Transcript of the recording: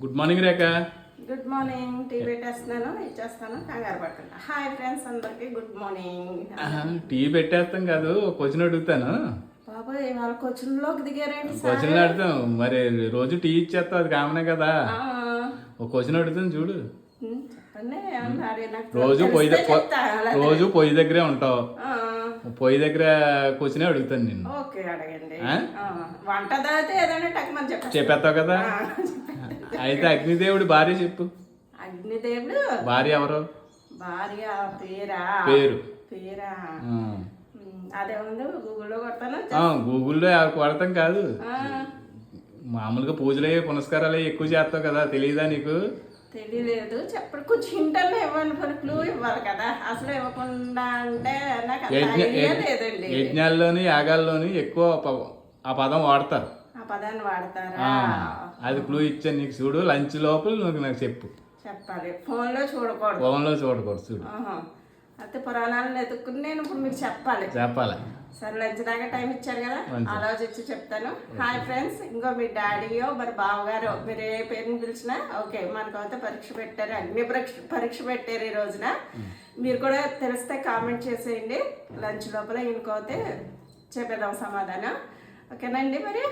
Good morning Rekha. Good morning tea పెట్టేస్తున్నాను ఇచ్చేస్తాను. కంగారు పడుతున్నా హాయ్ ఫ్రెండ్స్ అందరికి గుడ్ మార్నింగ్ టీ పెట్టేస్తాం కాదు క్వశ్చన్ అడుగుతాను. బాబాయ్ వాళ్ళ క్వశ్చన్లోకి దిగారేంటి క్వశ్చన్ అడుగుతాం. మరి రోజు టీ ఇచ్చేస్తావు అది కామనే కదా. ఒక క్వశ్చన్ అడుగుతాను చూడు. రోజు పొయ్యి. రోజు పొయ్యి దగ్గరే ఉంటావు. పొయ్యి దగ్గర క్వశ్చనే అడుగుతాను చెప్పండి చెప్పేస్తావు కదా? అయితే అగ్నిదేవుడి భార్య చెప్పు. అగ్నిదేవుడు? భార్య ఎవరు? భార్య పేరా? పేరు. పేరా? అదే ఉంది గూగుల్లో కొడతాను. ఆ, గూగుల్లో కొడతాం కాదు. మామూలుగా పూజలు అయ్యి పునస్కారాలు అయ్యి ఎక్కువ చేస్తావు కదా తెలియదా నీకు? తెలియలేదు చెప్పడు. కొంచెం హింటర్లో ఇవ్వండి కొన్ని క్లూ ఇవ్వాలి కదా. అసలు ఇవ్వకుండా అంటే నాకు లేదండి. యజ్ఞాల్లోని యాగాల్లోని ఎక్కువ ఆ పదం వాడతారు. పదాన్ని వాడతారా? అది క్లూ ఇచ్చాను నీకు చూడు లంచ్ లోపల నువ్వు నాకు చెప్పు. చెప్పాలి. ఫోన్లో చూడకూడదు. ఫోన్లో చూడకూడదు చూడు. అయితే పురాణాలను ఎత్తుక్కుని నేను ఇప్పుడు మీకు చెప్పాలి. చెప్పాలి. సరే లంచ్ దాకా టైం ఇచ్చారు కదా? ఆలోచించి చెప్తాను. హాయ్ ఫ్రెండ్స్ ఇంకో మీ డాడీయో మరి బావగారో మీరు ఏ పేరుని పిలిచినా ఓకే మనకైతే పరీక్ష పెట్టారు అగ్ని పరీక్ష పరీక్ష పెట్టారు ఈ రోజున. మీరు కూడా తెలిస్తే కామెంట్ చేసేయండి. లంచ్ లోపల ఇంకోతే చెప్పేద్దాం సమాధానం. ఓకేనండి మరి?